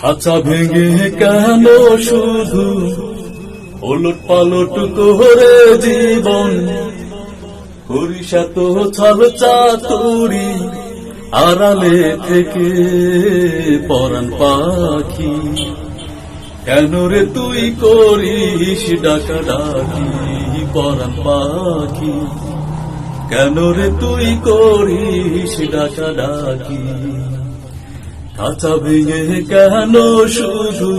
খাঁচা ভেঙে কেন শুধু? ওলট পালট করে জীবন। তো চাতুরি, আড়ালে থেকে পরাণ পাখি। কেন রে তুই করিস ডাকা ডাকি পরাণ পাখি? কেন রে তুই করিস ডাকা ডাকি খাঁচা ভেঙে কেন শুধু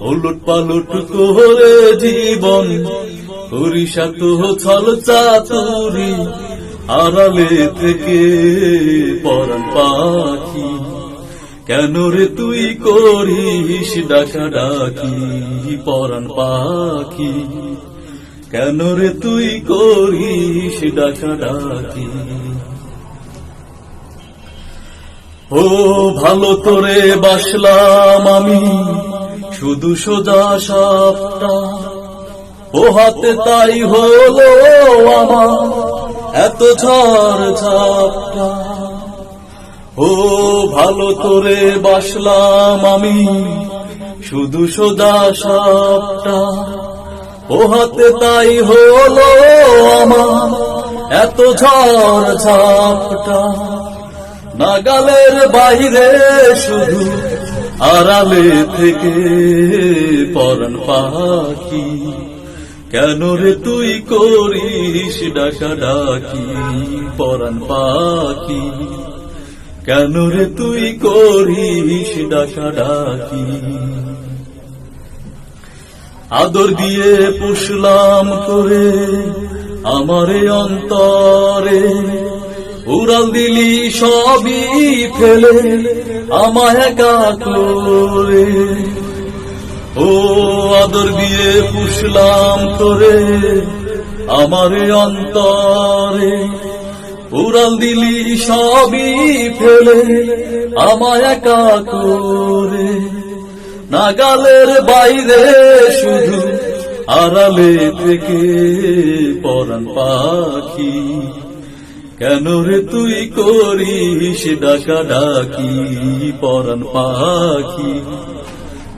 ওলট পালট করে জীবন হরিষা তো ছল চাতুরি, আড়ালে থেকে পরাণ পাখি। কেন রে তুই করিস ডাকা ডাকি পরাণ পাখি? কেন রে তুই করিস ডাকা ডাকি ও, ভালো তোরে বাসলাম আমি, শুধু সোজা সাপটা। ও, হাতে তাই হলো আমার, এত ঝড় ঝাপটা। ও, ভালো তোরে বাসলাম আমি, শুধু সোজা সাপটা। ও, হাতে তাই হলো আমার, এত ঝড় ঝাপটা। নাগালের বাইরে শুধু আড়ালে থেকে পরন পাখি। কেন রে তুই করিস ডাকা ডাকি পরাণ পাখি? কেন রে তুই করিস ডাকা ডাকি? আদর দিয়ে পুষলাম করে আমারে অন্তরে। উড়াল দিলি সবই ফেলে, আমায় একা করে ও আদর দিয়ে পুষলাম তোরে, আমারে অন্তরে। উড়াল দিলি সবই ফেলে, আমায় একা করে নাগালের বাইরে শুধু আড়ালে থেকে পরাণ পাখি। কেন রে তুই করিস ডাকা ডাকি, পরাণ পাখি?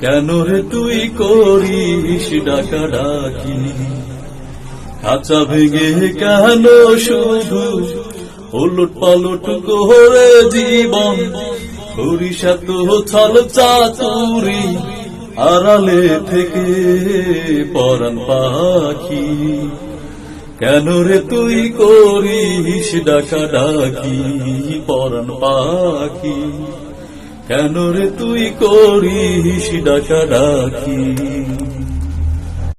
কেন রে তুই করিস ডাকা ডাকি? খাঁচা ভেঙে কেন শুধু উলট পালট করে জীবন? হরিষা তো ছল চাতুরি, আড়ালে থেকে পরাণ পাখি। কেন রে তুই করিস ডাকা ডাকি পরন পাখি? কেন রে তুই করিস ডাকা ডাকি?